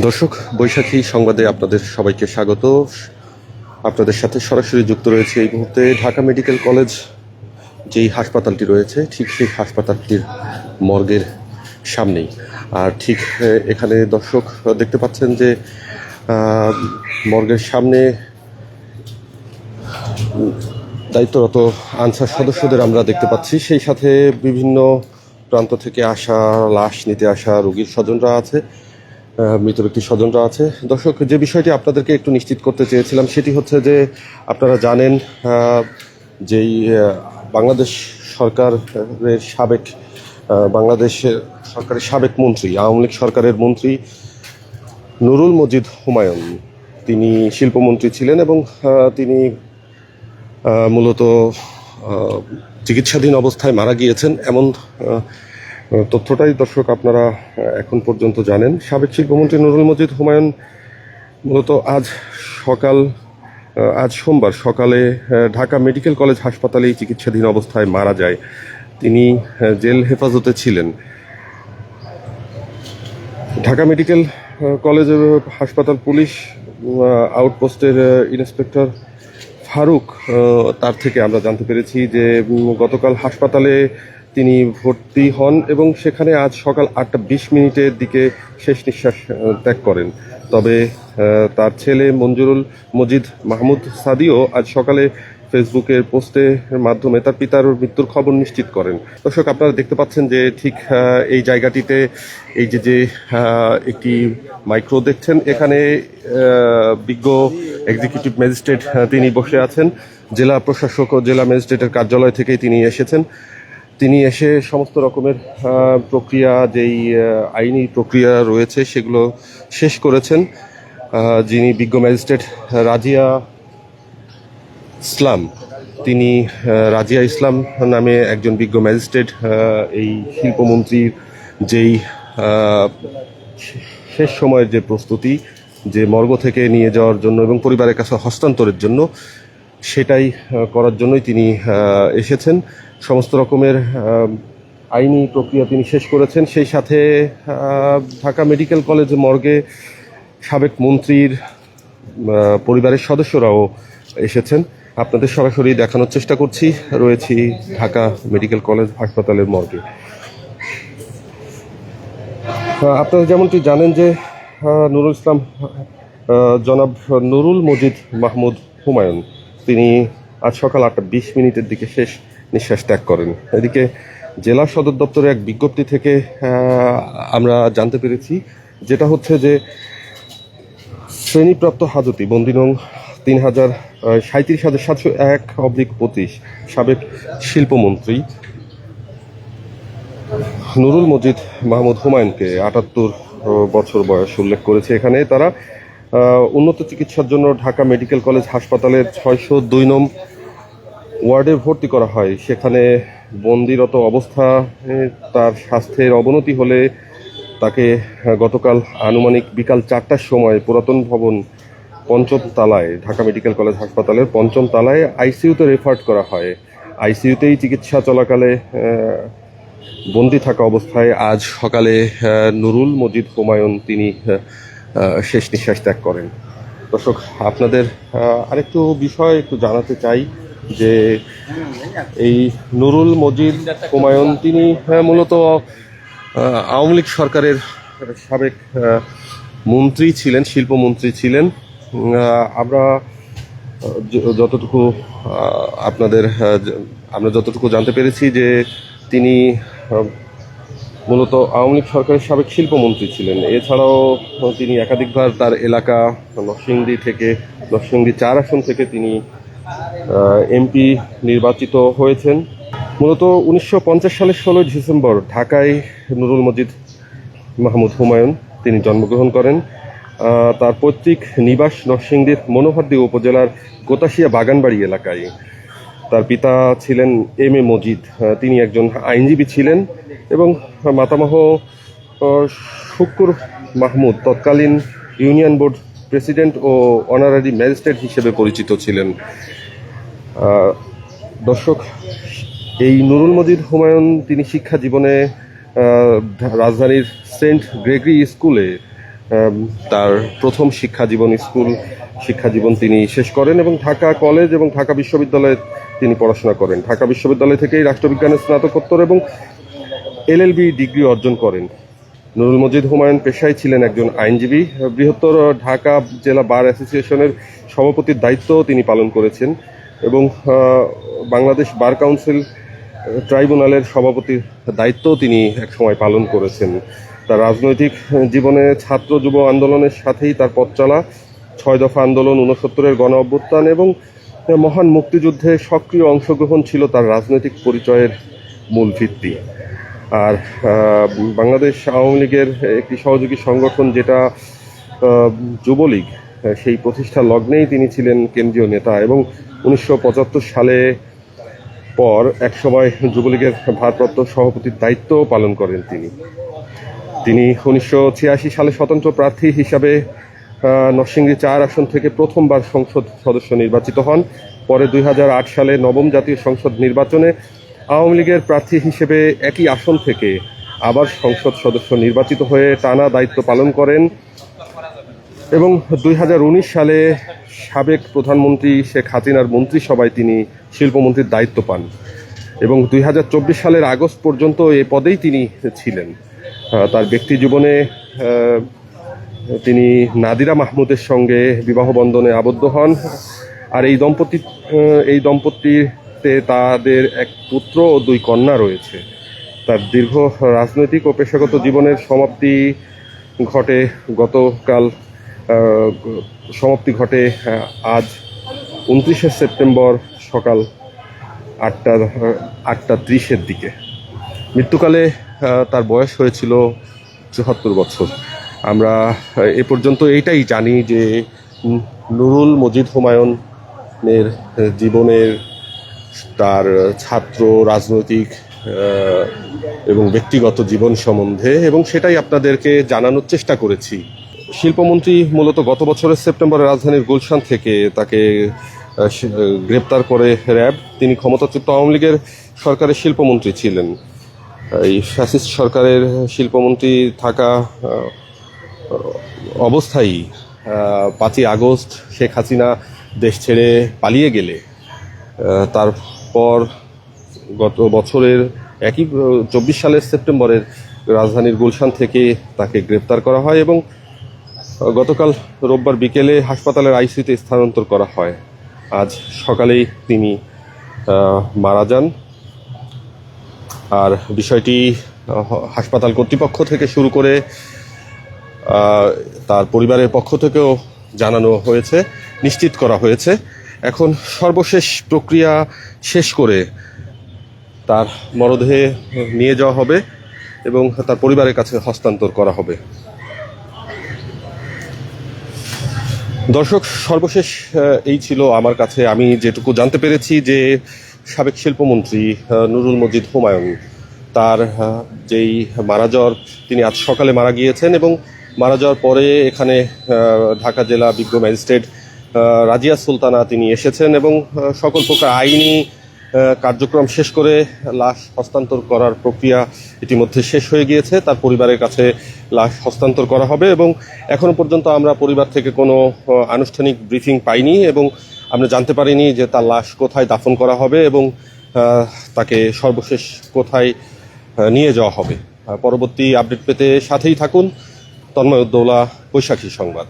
দর্শক, বৈশাখী সংবাদে আপনাদের সবাইকে স্বাগত। আপনাদের সাথে সরাসরি যুক্ত রয়েছে এই মুহূর্তে ঢাকা মেডিকেল কলেজ, যেই হাসপাতালটি রয়েছে, ঠিক সেই হাসপাতালটির মর্গের সামনেই। আর ঠিক এখানে দর্শক দেখতে পাচ্ছেন যে মর্গের সামনে দায়িত্বরত আনসার সদস্যদের আমরা দেখতে পাচ্ছি। সেই সাথে বিভিন্ন প্রান্ত থেকে আসা, লাশ নিতে আসা রোগীর স্বজনরা আছে। মৃত ব্যক্তির স্বজনরা আছে। দর্শক, যে বিষয়টি আপনাদেরকে একটু নিশ্চিত করতে চেয়েছিলাম, সেটি হচ্ছে যে আপনারা জানেন যেই বাংলাদেশ সরকারের সাবেক বাংলাদেশের সরকারের সাবেক মন্ত্রী, আওয়ামী লীগ সরকারের মন্ত্রী নুরুল মজিদ হুমায়ুন, তিনি শিল্পমন্ত্রী ছিলেন এবং তিনি মূলত চিকিৎসাধীন অবস্থায় মারা গিয়েছেন। এমন তথ্যটাই দর্শক আপনারা এখন পর্যন্ত জানেন। সাবেক শিল্পমন্ত্রী নুরুল মজিদ হুমায়ুন মূলত আজ সকাল আজ সোমবার সকালে ঢাকা মেডিকেল কলেজ হাসপাতালেই চিকিৎসাধীন অবস্থায় মারা যায়। তিনি জেল হেফাজতে ছিলেন। ঢাকা মেডিকেল আহ, কলেজ হাসপাতাল পুলিশ আউটপোস্টের ইন্সপেক্টর ফারুক তার থেকে আমরা জানতে পেরেছি যে গতকাল হাসপাতালে তিনি ভর্তি হন এবং সেখানে আজ সকাল আটটা বিশ মিনিটের দিকে শেষ নিঃশ্বাস ত্যাগ করেন। তবে তার ছেলে মঞ্জুরুল মজিদ মাহমুদ সাদিও আজ সকালে ফেসবুকের পোস্টের মাধ্যমে তার পিতার মৃত্যুর খবর নিশ্চিত করেন। দর্শক, আপনারা দেখতে পাচ্ছেন যে ঠিক এই জায়গাটিতে এই যে যে একটি মাইক্রো দেখছেন, এখানে বিজ্ঞ এক্সিকিউটিভ ম্যাজিস্ট্রেট তিনি বসে আছেন। জেলা প্রশাসক ও জেলা ম্যাজিস্ট্রেটের কার্যালয় থেকেই তিনি এসেছেন। তিনি এসে সমস্ত রকমের প্রক্রিয়া, যেই আইনি প্রক্রিয়া রয়েছে সেগুলো শেষ করেছেন যিনি বিজ্ঞ ম্যাজিস্ট্রেট রাজিয়া ইসলাম। তিনি রাজিয়া ইসলাম নামে একজন বিজ্ঞ ম্যাজিস্ট্রেট এই শিল্পমন্ত্রীর যেই শেষ সময়ের যে প্রস্তুতি, যে মর্গ থেকে নিয়ে যাওয়ার জন্য এবং পরিবারের কাছে হস্তান্তরের জন্য সেটাই করার জন্যই তিনি এসেছেন। সমস্ত রকমের আইনি প্রক্রিয়া তিনি শেষ করেছেন। সেই সাথে ঢাকা মেডিকেল কলেজ মর্গে সাবেক মন্ত্রীর পরিবারের সদস্যরাও এসেছেন। আপনাদের সরাসরি দেখানোর চেষ্টা করছি। রয়েছি ঢাকা মেডিকেল কলেজ হাসপাতালের মর্গে। আপনারা যেমনটি জানেন যে নুরুল ইসলাম জনাব নুরুল মজিদ মাহমুদ হুমায়ুন তিনি আজ সকাল আটটা বিশ মিনিটের দিকে শেষ নিঃশ্বাস ত্যাগ করেন। এদিকে জেলা সদর দপ্তরে এক বিজ্ঞপ্তি থেকে আমরা জানতে পেরেছি, যেটা হচ্ছে যে শ্রেণীপ্রাপ্ত হাজতি বন্দি নং তিন হাজার সাঁত্রিশ হাজার সাতশো এক অবলিক পঁচিশ, সাবেক শিল্পমন্ত্রী নুরুল মজিদ মাহমুদ হুমায়ুনকে আটাত্তর বছর বয়স উল্লেখ করেছে। এখানে তারা উন্নত চিকিৎসার জন্য ঢাকা মেডিকেল কলেজ হাসপাতালের ছয়শো দুই নম ওয়ার্ডে ভর্তি করা হয়। সেখানে বন্দিরত অবস্থা তার স্বাস্থ্যের অবনতি হলে তাকে গতকাল আনুমানিক বিকাল চারটার সময় পুরাতন ভবন পঞ্চম তালায় ঢাকা মেডিকেল কলেজ হাসপাতালের পঞ্চম তালায় আইসিইউতে রেফার করা হয়। আইসিইউতেই চিকিৎসা চলাকালে বন্দি থাকা অবস্থায় আজ সকালে নুরুল মজিদ হুমায়ুন তিনি শেষ নিঃশ্বাস ত্যাগ করেন। দর্শক, আপনাদের আরেকটু বিষয় একটু জানাতে চাই যে এই নুরুল মজিদ হুমায়ুন, তিনি মূলত আওয়ামী লীগ সরকারের সাবেক মন্ত্রী ছিলেন, শিল্পমন্ত্রী ছিলেন। আমরা যতটুকু আপনাদের আমরা যতটুকু জানতে পেরেছি যে তিনি মূলত আওয়ামী লীগ সরকারের সাবেক শিল্পমন্ত্রী ছিলেন। এছাড়াও তিনি একাধিকবার তার এলাকা নরসিংদী থেকে, নরসিংদী চার আসন থেকে তিনি এমপি নির্বাচিত হয়েছেন। মূলত উনিশশো পঞ্চাশ সালের ষোলোই ডিসেম্বর ঢাকায় নুরুল মজিদ মাহমুদ হুমায়ুন তিনি জন্মগ্রহণ করেন। তার পৈতৃক নিবাস নরসিংদীর মনোহরদী উপজেলার গোতাশিয়া বাগানবাড়ি এলাকায়। তার পিতা ছিলেন এম এ মজিদ তিনি একজন আইনজীবী ছিলেন এবং মাতামহ শুকুর মাহমুদ তৎকালীন ইউনিয়ন বোর্ড প্রেসিডেন্ট ও অনারারি ম্যাজিস্ট্রেট হিসেবে পরিচিত ছিলেন। দর্শক, এই নুরুল মজিদ হুমায়ুন, তিনি শিক্ষা জীবনে রাজধানীর সেন্ট গ্রেগরি স্কুলে তার প্রথম শিক্ষা জীবন স্কুল, শিক্ষা জীবন তিনি শেষ করেন এবং ঢাকা কলেজ এবং ঢাকা বিশ্ববিদ্যালয়ে তিনি পড়াশোনা করেন। ঢাকা বিশ্ববিদ্যালয় থেকেই রাষ্ট্রবিজ্ঞানের স্নাতকোত্তর এবং এলএলবি ডিগ্রি অর্জন করেন। নুরুল মজিদ হুমায়ুন পেশায় ছিলেন একজন আইনজীবী। বৃহত্তর ঢাকা জেলা বার অ্যাসোসিয়েশনের সভাপতির দায়িত্বও তিনি পালন করেছেন এবং বাংলাদেশ বার কাউন্সিল ট্রাইব্যুনালের সভাপতির দায়িত্বও তিনি একসময় পালন করেছেন। তার রাজনৈতিক জীবনে ছাত্র যুব আন্দোলনের সাথেই তার পথ চলা, ছয় দফা আন্দোলন উনসত্তরের গণ অভ্যুত্থান এবং মহান মুক্তিযুদ্ধে সক্রিয় অংশগ্রহণ ছিল তার রাজনৈতিক পরিচয়ের মূল ভিত্তি। আর বাংলাদেশ আওয়ামী লীগের একটি সহযোগী সংগঠন যেটা যুবলীগ, সেই প্রতিষ্ঠা লগ্নেই তিনি ছিলেন কেন্দ্রীয় নেতা এবং উনিশশো পঁচাত্তর সালে পর একসময় যুবলীগের ভারপ্রাপ্ত সভাপতির দায়িত্ব পালন করেন তিনি। তিনি উনিশশো ছিয়াশি সালে স্বতন্ত্র প্রার্থী হিসাবে নরসিংদী চার আসন থেকে প্রথমবার সংসদ সদস্য নির্বাচিত হন। পরে দুই হাজার আট সালে নবম জাতীয় সংসদ নির্বাচনে আওয়ামী লীগের প্রার্থী হিসেবে একই আসন থেকে আবার সংসদ সদস্য নির্বাচিত হয়ে টানা দায়িত্ব পালন করেন। এবং দুই হাজার উনিশ সালে সাবেক প্রধানমন্ত্রী শেখ হাসিনার মন্ত্রিসভায় তিনি শিল্পমন্ত্রীর দায়িত্ব পান এবং দুই হাজার চব্বিশ সালের আগস্ট পর্যন্ত এ পদেই তিনি ছিলেন। তার ব্যক্তি জীবনে তিনি নাদিরা মাহমুদের সঙ্গে বিবাহ বন্ধনে আবদ্ধ হন। আর এই দম্পতি এই দম্পতিতে তাদের এক পুত্র ও দুই কন্যা রয়েছে। তার দীর্ঘ রাজনৈতিক ও পেশাগত জীবনের সমাপ্তি ঘটে গতকাল সমাপ্তি ঘটে আজ উনত্রিশে সেপ্টেম্বর সকাল আটটা আটটা ত্রিশের দিকে। মৃত্যুকালে তার বয়স হয়েছিল চুয়াত্তর বছর। আমরা এ পর্যন্ত এইটাই জানি যে নুরুল মজিদ হুমায়ুনের জীবনের তার ছাত্র, রাজনৈতিক এবং ব্যক্তিগত জীবন সম্বন্ধে, এবং সেটাই আপনাদেরকে জানানোর চেষ্টা করেছি। শিল্পমন্ত্রী মূলত গত বছরের সেপ্টেম্বরে রাজধানীর গুলশান থেকে তাকে গ্রেপ্তার করে র্যাব। তিনি ক্ষমতাচ্যুত আওয়ামী লীগের সরকারের শিল্পমন্ত্রী ছিলেন। এই ফ্যাসিস্ট সরকারের শিল্পমন্ত্রী থাকা অবস্থায় পাঁচই আগস্ট শেখ হাসিনা দেশ ছেড়ে পালিয়ে গেলে তারপর গত বছরের একই, চব্বিশ সালের সেপ্টেম্বরের রাজধানীর গুলশান থেকে তাকে গ্রেপ্তার করা হয় এবং গতকাল রোববার বিকেলে হাসপাতালের আইসিতে স্থানান্তর করা হয়। আজ সকালেই তিনি মারা যান। আর বিষয়টি হাসপাতাল কর্তৃপক্ষ থেকে শুরু করে তার পরিবারের পক্ষ থেকেও জানানো হয়েছে, নিশ্চিত করা হয়েছে। এখন সর্বশেষ প্রক্রিয়া শেষ করে তার মরদেহে নিয়ে যাওয়া হবে এবং তার পরিবারের কাছে হস্তান্তর করা হবে। দর্শক, সর্বশেষ এই ছিল আমার কাছে। আমি যেটুকু জানতে পেরেছি যে সাবেক শিল্পমন্ত্রী নুরুল মজিদ হুমায়ুন, তার যেই মারা যাওয়ার তিনি আজ সকালে মারা গিয়েছেন এবং মারা যাওয়ার পরে এখানে ঢাকা জেলা বিজ্ঞ ম্যাজিস্ট্রেট রাজিয়া সুলতানা তিনি এসেছেন এবং সকল প্রকার আইনি কার্যক্রম শেষ করে লাশ হস্তান্তর করার প্রক্রিয়া ইতিমধ্যে শেষ হয়ে গিয়েছে। তার পরিবারের কাছে লাশ হস্তান্তর করা হবে এবং এখনও পর্যন্ত আমরা পরিবার থেকে কোনো আনুষ্ঠানিক ব্রিফিং পাইনি এবং আমরা জানতে পারিনি যে তার লাশ কোথায় দাফন করা হবে এবং তাকে সর্বশেষ কোথায় নিয়ে যাওয়া হবে। পরবর্তী আপডেট পেতে সাথেই থাকুন। তন্ময় উদ্দৌলা বৈশাখী সংবাদ।